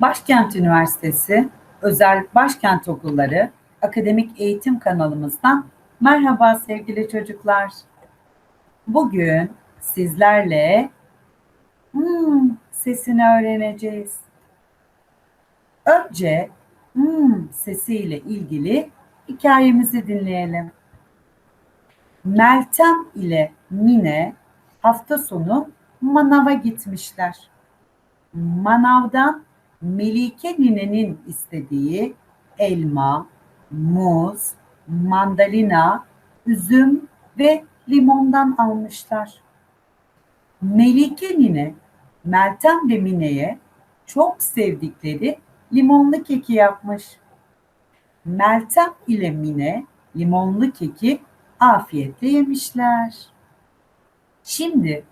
Başkent Üniversitesi Özel Başkent Okulları Akademik Eğitim kanalımızdan merhaba sevgili çocuklar. Bugün sizlerle hmm sesini öğreneceğiz. Önce hmm sesiyle ilgili hikayemizi dinleyelim. Meltem ile Mine hafta sonu manava gitmişler. Manavdan Melike ninenin istediği elma, muz, mandalina, üzüm ve limondan almışlar. Melike nine Meltem ve Mine'ye çok sevdikleri limonlu keki yapmış. Meltem ile Mine limonlu keki afiyetle yemişler. Şimdi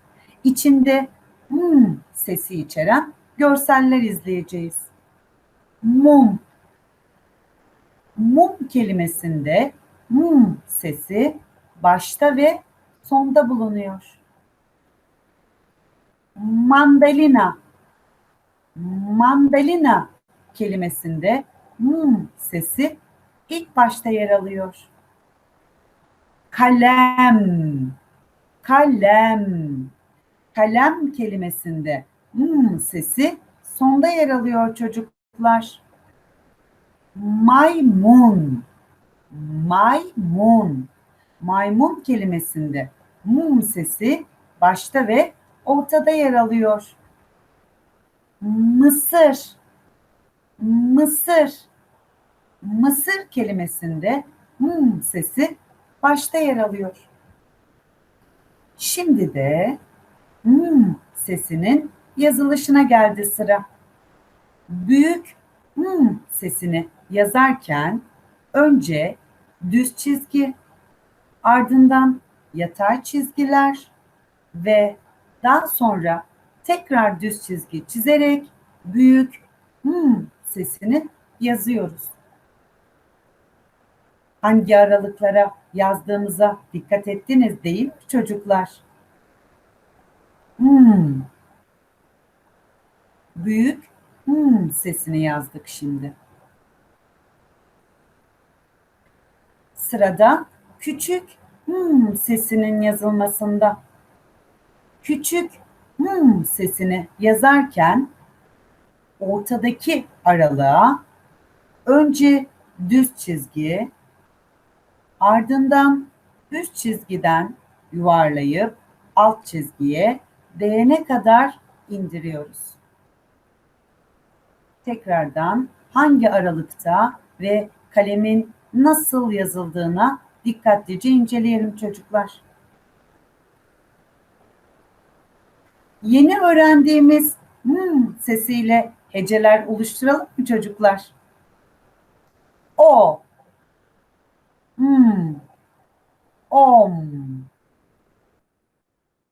içinde hmm sesi içeren görseller izleyeceğiz. Mum. Mum kelimesinde mum sesi başta ve sonda bulunuyor. Mandalina. Mandalina kelimesinde mum sesi ilk başta yer alıyor. Kalem. Kalem. Kalem kelimesinde hmm sesi sonda yer alıyor çocuklar. Maymun. Maymun. Maymun kelimesinde mum sesi başta ve ortada yer alıyor. Mısır. Mısır. Mısır kelimesinde mum sesi başta yer alıyor. Şimdi de hmm sesinin yazılışına geldi sıra. Büyük hmm sesini yazarken önce düz çizgi, ardından yatay çizgiler ve daha sonra tekrar düz çizgi çizerek büyük hmm sesini yazıyoruz. Hangi aralıklara yazdığımıza dikkat ettiniz değil mi çocuklar? Hmm. Büyük hmm sesini yazdık şimdi. Sırada küçük hmm sesinin yazılmasında. Küçük hmm sesini yazarken ortadaki aralığa önce düz çizgi, ardından üst çizgiden yuvarlayıp alt çizgiye değene kadar indiriyoruz. Tekrardan hangi aralıkta ve kalemin nasıl yazıldığına dikkatlice inceleyelim çocuklar. Yeni öğrendiğimiz hmm sesiyle heceler oluşturalım mı çocuklar? O, hmm, om,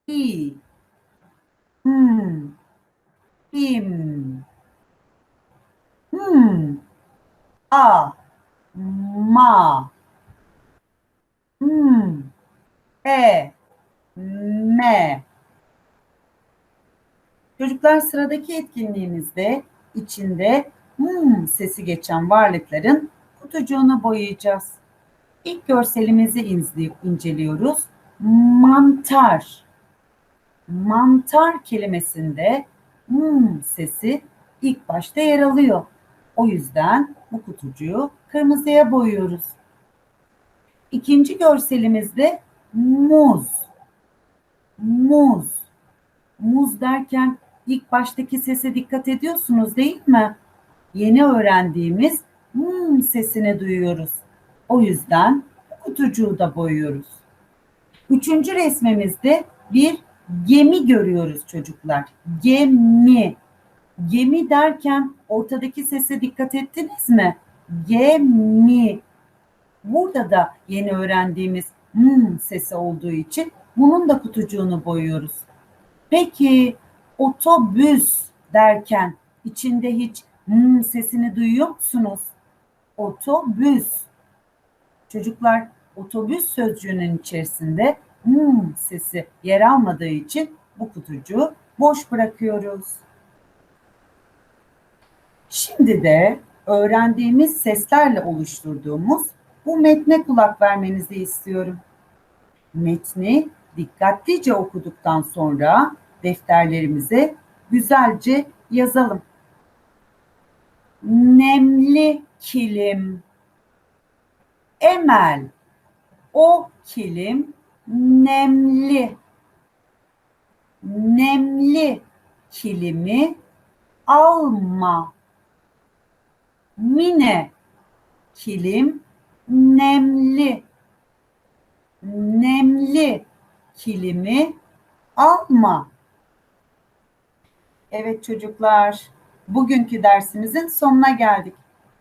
i, hmm, ma, hmm, e, me. Çocuklar sıradaki etkinliğimizde içinde hmm sesi geçen varlıkların kutucuğunu boyayacağız. İlk görselimizi inceliyoruz. Mantar. Mantar kelimesinde hmm sesi ilk başta yer alıyor. O yüzden bu kutucuğu kırmızıya boyuyoruz. İkinci görselimizde muz. Muz. Muz derken ilk baştaki sese dikkat ediyorsunuz değil mi? Yeni öğrendiğimiz hmm sesini duyuyoruz. O yüzden kutucuğu da boyuyoruz. Üçüncü resmimizde bir gemi görüyoruz çocuklar. Gemi. Gemi derken ortadaki sese dikkat ettiniz mi? Gemi. Burada da yeni öğrendiğimiz hmm sesi olduğu için bunun da kutucuğunu boyuyoruz. Peki otobüs derken içinde hiç hmm sesini duyuyor musunuz? Otobüs. Çocuklar otobüs sözcüğünün içerisinde hmm sesi yer almadığı için bu kutucuğu boş bırakıyoruz. Şimdi de öğrendiğimiz seslerle oluşturduğumuz bu metne kulak vermenizi istiyorum. Metni dikkatlice okuduktan sonra defterlerimize güzelce yazalım. Nemli kilim. Emel. O kilim nemli. Nemli kilimi alma. Mine kilim nemli. Nemli kilimi alma. Evet çocuklar, bugünkü dersimizin sonuna geldik.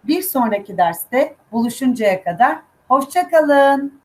Bir sonraki derste buluşuncaya kadar hoşça kalın.